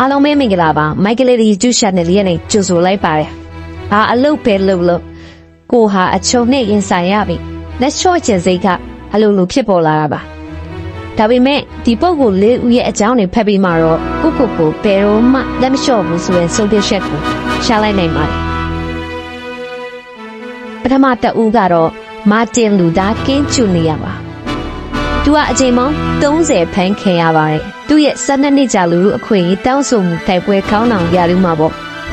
အားလုံးပဲမင်္ဂလာပါမိုက်ကလေးဒီ YouTube channel လေးနဲ့ကြိုဆိုလိုက်ပါတယ်။အာအလုတ်ပဲလုပ်လို့ကိုဟာအချုံနဲ့ရင်ဆိုင်ရပြီ။လက်ချော့ချင်စိတ်ကအလိုလိုဖြစ်ပေါ်လာတာပါ။ဒါပေမဲ့ဒီပုံကိုလေးဦးရဲ့အကြောင်းတွေဖတ်ပြီးမှတော့ကိုကိုကိုဘယ်တော့မှလက်မလျှော့ဘူးဆိုရင်ဆုံးဖြတ်ချက်ကိုရှာလိုက်နိုင်ပါတယ်။ပထမတဦးကတော့မာတင်လူသားကင်းချူနေရပါ။။သူကအချိန်ပေါင်း30ဖန်ခံရပါတယ်။ သူ့ရဲ့12နှစ်ကြာလူလူအခွင့်အရေးတောင်းဆိုမှုတိုက်ပွဲခေါင်းဆောင်ရလူမှာပေါ့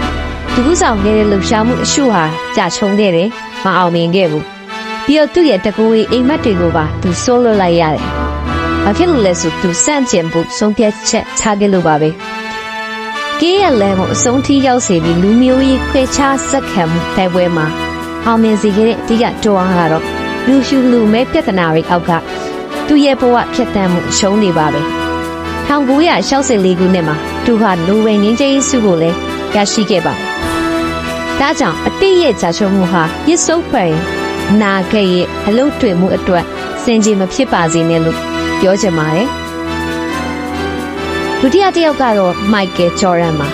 ။သူကဆောင်ခဲ့တဲ့လှူရှားမှုအရှုဟာကြာချုံခဲ့တယ်။မအောင်မြင်ခဲ့ဘူး။ပြီးတော့သူ့ရဲ့တကူဝေးအိမ်မက်တွေကိုပါသူစိုးလွတ်လိုက်ရတယ်။ဘာဖြစ်လို့လဲဆိုသူစန့်ကျင်ဖို့ဆုံးဖြတ်ချက်ချခဲ့လို့ပါပဲ။ကေးရလဲမို့အဆုံးထိရောက်စေပြီးလူမျိုးရေးခွဲခြားဆက်ခံမှုတိုက်ပွဲမှာအောင်မြင်စေခဲ့တဲ့အဓိကတော်အားကတော့လူရှူလူမဲပြဿနာတွေအောက်ကသူ့ရဲ့ဘဝဖြတ်တန်းမှုအရှုံးနေပါပဲ 1964ခုနှစ်မှာသူဟာနိုဝယ်ငင်းကျေးစုကိုလည်းရရှိခဲ့ပါတယ်။ဒါကြောင့်အတိတ်ရဲ့ကြာရှုံးမှုဟာရစ်စုပ်ပဲနာခဲ့ရဲ့အလုတ်တွေ့မှုအတွက်စင်ကြီးမဖြစ်ပါစေနဲ့လို့ပြောချင်ပါတယ်။ဒုတိယတစ်ယောက်ကတော့မိုက်ကယ်ဂျော်ဒန်ပါ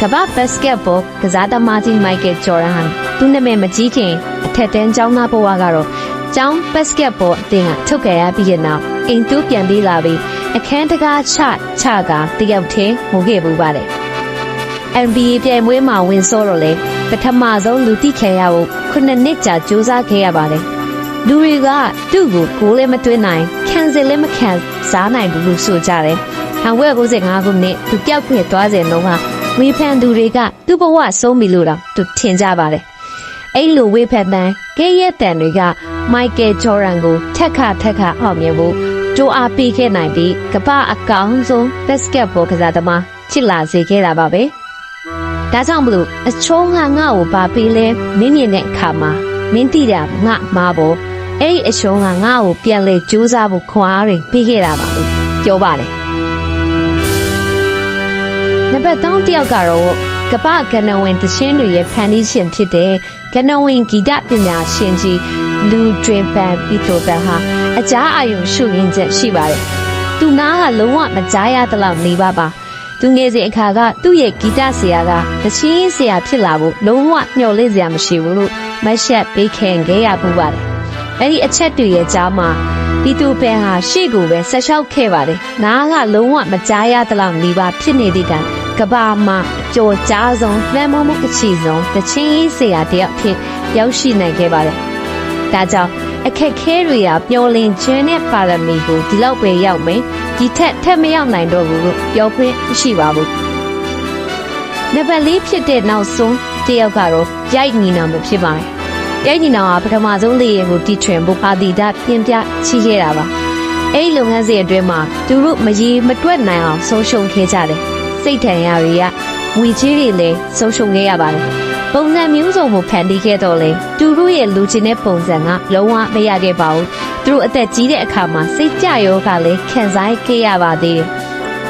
ကမ္ဘာဘတ်စကတ်ဘောကစားသမားကြီးမိုက်ကယ်ဂျော်ဒန်ဟာသူ့နာမည်မကြီးခင်အထက်တန်းကျောင်းသားဘဝကတော့ကျောင်းဘတ်စကတ်ဘောအသင်းကထုတ်ခဲ့ရပြီးတဲ့နောက်အိမ်တူပြန်ပြေးလာပြီး အခန်းတကားချချကတယောက်တည်းငိုခဲ့ပူပါတယ်။ NBA ပြိုင်ပွဲမှာဝင်စောတော့လေပထမဆုံးလူတိခံရဖို့ခုနှစ်နှစ်ကြာစူးစမ်းခဲ့ရပါတယ်။လူတွေကသူ့ကိုကိုယ်လည်းမတွင်းနိုင်ခံစလည်းမခံစားနိုင်ဘူးလို့ဆိုကြတယ်။1995ခုနှစ်သူပျောက်ခွင့်သွားစဉ်တုန်းကဝေဖန်သူတွေကသူ့ဘဝဆုံးပြီလို့တော့သူထင်ကြပါတယ်။အဲ့လိုဝေဖန်တဲ့ကဲရဲ့တန်တွေကမိုက်ကယ်ဂျော်ဒန်ကိုထက်ခါထက်ခါအောင်မြင်ဖို့ ကြိုးအားပေးခဲ့နိုင်ပြီးကမ္ဘာအကောင်ဆုံးဘတ်စကတ်ဘောကစားသမားချစ်လာစေခဲ့တာပါပဲ။ဒါကြောင့်မလို့အချုံးငါငါ့ကိုပါပေးလဲမင်းမြင်တဲ့အခါမှာမင်းတိတာငါမှာပေါ့အဲ့ဒီအချုံးကငါ့ကိုပြန်လဲကြိုးစားဖို့ခွန်အားတွေပေးခဲ့တာပါလို့ပြောပါတယ်။နံပါတ်3တယောက်ကတော့ကပ္ပကနဝင်တခြင်းတွေရဲ့ဖန်တီးရှင်ဖြစ်တဲ့ကနဝင်ဂီတပညာရှင်ကြီးလူဒရင်ပန်ပီတိုပန်ဟာ အကြားအာရုံရှုရင်းချက်ရှိပါတယ်။သူနားကလုံးဝမကြားရသလောက်နေပါပါ။သူငယ်စဉ်အခါကသူ့ရဲ့ဂီတဆရာကတချင်းဆရာဖြစ်လာဖို့လုံးဝမျှော်လင့်စရာမရှိဘူးလို့မတ်ရှက်ပေးခင်ခဲ့ရပူပါတယ်။အဲ့ဒီအချက်တွေရဲ့ကြားမှာပီတိုပန်ဟာရှေ့ကိုပဲဆက်လျှောက်ခဲ့ပါတယ်။နားကလုံးဝမကြားရသလောက်နေပါဖြစ်နေသည့်တိုင်ကဘာမှာကြော်ကြားဆုံးလမ်းမမအချီဆုံးတချင်းရေးဆရာတယောက်ဖြစ်ရောက်ရှိနိုင်ခဲ့ပါတယ်။ဒါကြောင့် အခက်ခဲတွေကပျော်လင်ခြင်းနဲ့ပါရမီကိုဒီလောက်ပဲရောက်မယ်ဒီထက်ထက်မရောက်နိုင်တော့ဘူးလို့ပြောခွင့်မရှိပါဘူး။နံပါတ်၄ဖြစ်တဲ့နောက်ဆုံးတယောက်ကတော့ရိုက်ညီနာမှုဖြစ်ပါတယ်။ရိုက်ညီနာကပထမဆုံးလေရင်ကိုတီထွင်ဖို့အာဒီတာပြင်ပြချီခဲ့တာပါ။အဲ့ဒီလုပ်ငန်းစဉ်အတွင်းမှာသူတို့မရေမတွက်နိုင်အောင်ဆုံးရှုံးခဲ့ကြတယ်။စိတ်ထန်ရတွေကငွေကြီးတွေလည်းဆုံးရှုံးခဲ့ရပါတယ်။ ပုံစံမျိုးစုံကိုဖန်တီးခဲ့တော့လေသူတို့ရဲ့လူချင်းတဲ့ပုံစံကလုံးဝမရခဲ့ပါဘူး။သူတို့အသက်ကြီးတဲ့အခါမှာစိတ်ကြရောကလည်းခံစားခဲ့ရပါသေးတယ်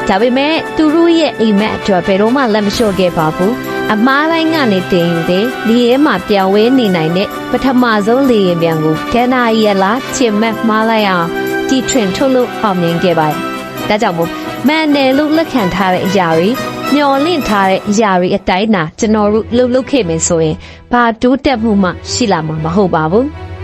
။ဒါပေမဲ့သူတို့ရဲ့အိမ်မက်အတွက်ဘယ်တော့မှလက်မလျှော့ခဲ့ပါဘူး။အမားတိုင်းကနေတင်ယူတဲ့ဒီရဲမှာပြောင်းဝဲနေနိုင်တဲ့ပထမဆုံးလေရင်ပြန်ကိုဒန်နာရီရလားချင်မက်မှားလိုက်အောင်တီထွင်ထုတ်လို့အောင်မြင်ခဲ့ပါတယ်။ဒါကြောင့်မို့မန်တယ်လို့လက်ခံထားတဲ့အရာတွေ မျော်လင့်ထားတဲ့အရာတွေအတိုင်းနာကျွန်တော်တို့လှုပ်လှုပ်ခဲ့မယ်ဆိုရင်ဘာတိုးတက်မှုမှရှိလာမှာမဟုတ်ပါဘူး။